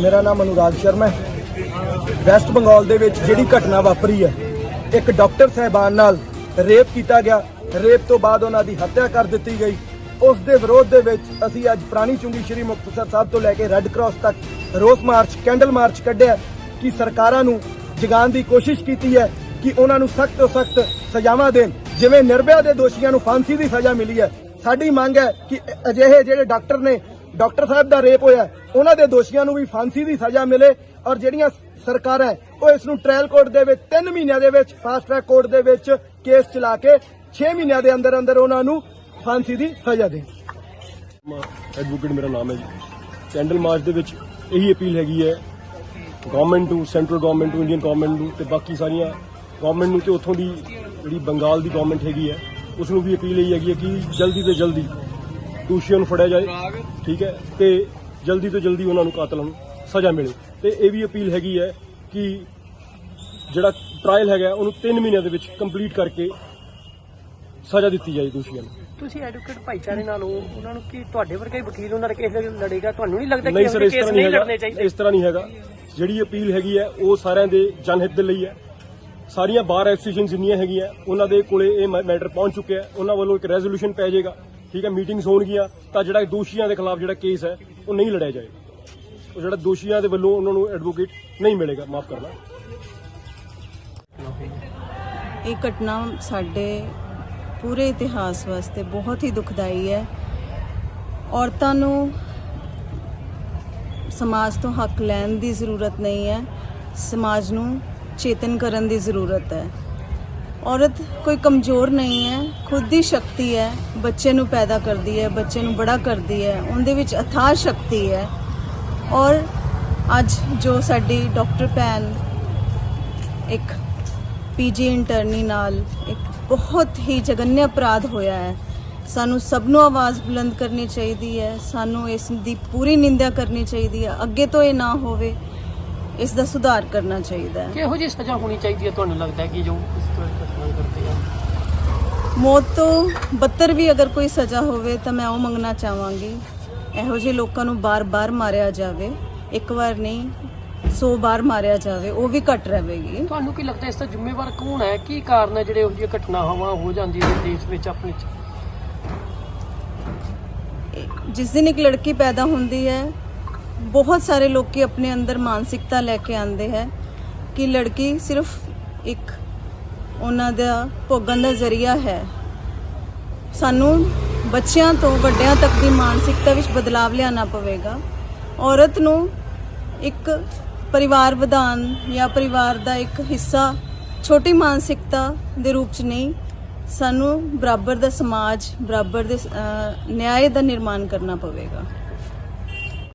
ਮੇਰਾ ਨਾਮ ਅਨੁਰਾਗ ਸ਼ਰਮਾ ਹੈ। ਵੈਸਟ ਬੰਗਾਲ ਦੇ ਵਿੱਚ ਜਿਹੜੀ ਘਟਨਾ ਵਾਪਰੀ ਹੈ, ਇੱਕ ਡਾਕਟਰ ਸਹਿਬਾਨ ਨਾਲ ਰੇਪ ਕੀਤਾ ਗਿਆ। ਰੇਪ ਤੋਂ ਬਾਅਦ ਉਹਨਾਂ ਦੀ ਹੱਤਿਆ ਕਰ ਦਿੱਤੀ ਗਈ। ਉਸ ਦੇ ਵਿਰੋਧ ਦੇ ਵਿੱਚ ਅਸੀਂ ਅੱਜ ਪੁਰਾਣੀ ਚੁੰਗੀ ਸ਼੍ਰੀ ਮੁਕਤਸਰ ਸਾਹਿਬ ਤੋਂ ਲੈ ਕੇ ਰੈੱਡ ਕਰਾਸ ਤੱਕ ਰੋਸ ਮਾਰਚ, ਕੈਂਡਲ ਮਾਰਚ ਕੱਢਿਆ ਕਿ ਸਰਕਾਰਾਂ ਨੂੰ ਜਗਾਉਣ ਦੀ ਕੋਸ਼ਿਸ਼ ਕੀਤੀ ਹੈ ਕਿ ਉਹਨਾਂ ਨੂੰ ਸਖਤ ਤੋਂ ਸਖਤ ਸਜ਼ਾਵਾਂ ਦੇਣ। ਜਿਵੇਂ ਨਿਰਭਇਆ ਦੇ ਦੋਸ਼ੀਆਂ ਨੂੰ ਫਾਂਸੀ ਦੀ ਸਜ਼ਾ ਮਿਲੀ ਹੈ। ਸਾਡੀ ਮੰਗ ਹੈ ਕਿ ਅਜਿਹੇ ਜਿਹੜੇ ਡਾਕਟਰ ਨੇ ਡਾਕਟਰ ਸਾਹਿਬ ਦਾ ਰੇਪ ਹੋਇਆ ਉਹਨਾਂ ਦੇ ਦੋਸ਼ੀਆਂ ਨੂੰ ਵੀ ਫਾਂਸੀ ਦੀ ਸਜ਼ਾ ਮਿਲੇ ਔਰ ਜਿਹੜੀਆਂ ਸਰਕਾਰਾਂ ਉਹ ਇਸ ਨੂੰ ਟ੍ਰਾਇਲ ਕੋਰਟ ਦੇ ਵਿੱਚ 3 ਮਹੀਨਿਆਂ ਦੇ ਵਿੱਚ ਫਾਸਟ ਟਰੈਕ ਕੋਰਟ ਦੇ ਵਿੱਚ ਕੇਸ ਚਲਾ ਕੇ 6 ਮਹੀਨਿਆਂ ਦੇ ਅੰਦਰ ਅੰਦਰ ਉਹਨਾਂ ਨੂੰ ਫਾਂਸੀ ਦੀ ਸਜ਼ਾ ਦੇ। ਐਡਵੋਕੇਟ ਮੇਰਾ ਨਾਮ ਹੈ ਜੀ। ਕੈਂਡਲ ਮਾਰਚ ਦੇ ਵਿੱਚ ਇਹੀ ਅਪੀਲ ਹੈਗੀ ਹੈ। ਗਵਰਨਮੈਂਟ ਨੂੰ ਸੈਂਟਰਲ ਗਵਰਨਮੈਂਟ ਨੂੰ ਇੰਡੀਅਨ ਗਵਰਨਮੈਂਟ ਨੂੰ ਤੇ ਬਾਕੀ ਸਾਰੀਆਂ ਗਵਰਨਮੈਂਟ ਨੂੰ ਤੇ ਉੱਥੋਂ ਦੀ ਜਿਹੜੀ ਬੰਗਾਲ ਦੀ ਗਵਰਨਮੈਂਟ ਹੈਗੀ ਹੈ ਉਸ ਨੂੰ ਵੀ ਅਪੀਲ ਇਹੀ ਹੈਗੀ ਹੈ ਕਿ ਜਲਦੀ ਤੋਂ ਜਲਦੀ ਦੋਸ਼ੀਆਂ ਨੂੰ ਫੜਿਆ ਜਾਏ। ਠੀਕ ਹੈ। ਤੇ ਜਲਦੀ ਤੋਂ ਜਲਦੀ ਉਹਨਾਂ ਨੂੰ ਕਾਤਲਾਂ ਨੂੰ ਸਜ਼ਾ ਮਿਲੇ। ਤੇ ਇਹ ਵੀ ਅਪੀਲ ਹੈਗੀ ਹੈ ਕਿ ਜਿਹੜਾ ਟ੍ਰਾਇਲ ਹੈਗਾ ਉਹਨੂੰ 3 ਮਹੀਨਿਆਂ ਦੇ ਵਿੱਚ ਕੰਪਲੀਟ ਕਰਕੇ ਸਜ਼ਾ ਦਿੱਤੀ ਜਾਏ ਦੋਸ਼ੀਆਂ ਨੂੰ। ਤੁਸੀਂ ਐਡਵੋਕੇਟ ਭਾਈਚਾਰੇ ਨਾਲ ਹੋ ਉਹਨਾਂ ਨੂੰ ਕੀ ਤੁਹਾਡੇ ਵਰਗਾ ਹੀ ਵਕੀਲ ਉਹਨਾਂ ਦਾ ਕੇਸ ਲੜੇਗਾ? ਤੁਹਾਨੂੰ ਨਹੀਂ ਲੱਗਦਾ ਕਿ ਇਹੋ ਕੇਸ ਤਰ੍ਹਾਂ ਨਹੀਂ ਲੜਨੇ ਹੈਗਾ। ਚਾਹੀਦੇ? ਇਸ ਤਰ੍ਹਾਂ ਨਹੀਂ ਹੈਗਾ। ਜਿਹੜੀ ਅਪੀਲ ਹੈਗੀ ਹੈ ਉਹ ਸਾਰਿਆਂ ਦੇ ਜਨਹਿਤ ਦੇ ਲਈ ਹੈ। ਸਾਰੀਆਂ ਬਾਰ ਐਸੋਸੀਏਸ਼ਨ ਜਿੰਨੀਆਂ ਹੈਗੀਆਂ ਉਹਨਾਂ ਦੇ ਕੋਲੇ ਇਹ ਮੈਟਰ ਪਹੁੰਚ ਚੁੱਕਿਆ ਹੈ। ਉਹਨਾਂ ਵੱਲੋਂ ਇੱਕ ਰੈਜ਼ੋਲੂਸ਼ਨ ਪੈ ਜਾਏਗਾ। ਠੀਕ ਹੈ ਮੀਟਿੰਗਸ ਹੋਣਗੀਆਂ, ਤਾਂ ਜਿਹੜਾ ਦੋਸ਼ੀਆਂ ਦੇ ਖਿਲਾਫ ਜਿਹੜਾ ਕੇਸ ਹੈ, ਉਹ ਨਹੀਂ ਲੜਿਆ ਜਾਏਗਾ। ਉਹ ਜਿਹੜਾ ਦੋਸ਼ੀਆਂ ਦੇ ਵੱਲੋਂ ਉਹਨਾਂ ਨੂੰ ਐਡਵੋਕੇਟ ਨਹੀਂ ਮਿਲੇਗਾ, ਮਾਫ ਕਰਨਾ। ਇਹ ਘਟਨਾ ਸਾਡੇ ਪੂਰੇ ਇਤਿਹਾਸ ਵਾਸਤੇ ਬਹੁਤ ਹੀ ਦੁਖਦਾਈ ਹੈ। ਔਰਤਾਂ ਨੂੰ ਸਮਾਜ ਤੋਂ ਹੱਕ ਲੈਣ ਦੀ ਜ਼ਰੂਰਤ ਨਹੀਂ ਹੈ, ਸਮਾਜ ਨੂੰ ਚੇਤਨ ਕਰਨ ਦੀ ਜ਼ਰੂਰਤ ਹੈ। ਔਰਤ ਕੋਈ ਕਮਜ਼ੋਰ ਨਹੀਂ ਹੈ, ਖੁਦ ਦੀ ਸ਼ਕਤੀ ਹੈ, ਬੱਚੇ ਨੂੰ ਪੈਦਾ ਕਰਦੀ ਹੈ, ਬੱਚੇ ਨੂੰ ਬੜਾ ਕਰਦੀ ਹੈ, ਉਹਦੇ ਵਿੱਚ ਅਥਾਹ ਸ਼ਕਤੀ ਹੈ। ਔਰ ਅੱਜ ਜੋ ਸਾਡੀ ਡਾਕਟਰ ਭੈਣ ਇੱਕ ਪੀਜੀ ਇੰਟਰਨੀ ਨਾਲ ਇੱਕ ਬਹੁਤ ਹੀ ਜਗਨਿਆ ਅਪਰਾਧ ਹੋਇਆ ਹੈ। ਸਾਨੂੰ ਸਭ ਨੂੰ ਆਵਾਜ਼ ਬੁਲੰਦ ਕਰਨੀ ਚਾਹੀਦੀ ਹੈ, ਸਾਨੂੰ ਇਸ ਦੀ ਪੂਰੀ ਨਿੰਦਿਆ ਕਰਨੀ ਚਾਹੀਦੀ ਹੈ। ਅੱਗੇ ਤੋਂ ਇਹ ਨਾ ਹੋਵੇ। ਇਸ ਦਾ ਸੁਧਾਰ ਕਰਨਾ ਚਾਹੀਦਾ ਹੈ। ਕਿਹੋ ਜਿਹੀ ਸਜ਼ਾ ਹੋਣੀ ਚਾਹੀਦੀ ਹੈ ਤੁਹਾਨੂੰ ਲੱਗਦਾ ਹੈ ਕਿ ਜੋ ਇਸ ਤਰ੍ਹਾਂ ਦੀ ਘਟਨਾ ਕਰਦੇ ਆ? ਮੌਤ ਤੋਂ ਬੱਤਰ ਵੀ ਅਗਰ ਕੋਈ ਸਜ਼ਾ ਹੋਵੇ ਤਾਂ ਮੈਂ ਉਹ ਮੰਗਣਾ ਚਾਹਾਂਗੀ। ਇਹੋ ਜਿਹੇ ਲੋਕਾਂ ਨੂੰ ਬਾਰ-ਬਾਰ ਮਾਰਿਆ ਜਾਵੇ। ਇੱਕ ਵਾਰ ਨਹੀਂ 100 ਵਾਰ ਮਾਰਿਆ ਜਾਵੇ ਉਹ ਵੀ ਘਟ ਰਹੇਗੀ। ਤੁਹਾਨੂੰ ਕੀ ਲੱਗਦਾ ਇਸ ਦਾ ਜ਼ਿੰਮੇਵਾਰ ਕੌਣ ਹੈ? ਕੀ ਕਾਰਨ ਹੈ ਜਿਹੜੇ ਇਹੋ ਜਿਹੀਆਂ ਘਟਨਾਵਾਂ ਹੋ ਜਾਂਦੀਆਂ ਨੇ ਦੇਸ਼ ਵਿੱਚ ਆਪਣੇ ਚ? ਜਿਸ ਦਿਨ ਇੱਕ ਲੜਕੀ ਪੈਦਾ ਹੁੰਦੀ ਹੈ ਬਹੁਤ ਸਾਰੇ ਲੋਕੀ ਆਪਣੇ ਅੰਦਰ ਮਾਨਸਿਕਤਾ ਲੈ ਕੇ ਆਉਂਦੇ ਹੈ ਕਿ ਲੜਕੀ ਸਿਰਫ ਇੱਕ ਉਹਨਾਂ ਦਾ ਭੋਗਣ ਦਾ ਜ਼ਰੀਆ ਹੈ। ਸਾਨੂੰ ਬੱਚਿਆਂ ਤੋਂ ਵੱਡਿਆਂ ਤੱਕ ਦੀ ਮਾਨਸਿਕਤਾ ਵਿੱਚ ਬਦਲਾਵ ਲਿਆਉਣਾ ਪਵੇਗਾ। ਔਰਤ ਨੂੰ ਇੱਕ ਪਰਿਵਾਰ ਵਧਾਉਣ ਜਾਂ ਪਰਿਵਾਰ ਦਾ ਇੱਕ ਹਿੱਸਾ ਛੋਟੀ ਮਾਨਸਿਕਤਾ ਦੇ ਰੂਪ 'ਚ ਨਹੀਂ ਸਾਨੂੰ ਬਰਾਬਰ ਦਾ ਸਮਾਜ ਬਰਾਬਰ ਦੇ ਅਹ, ਨਿਆਂ ਦਾ ਨਿਰਮਾਣ ਕਰਨਾ ਪਵੇਗਾ।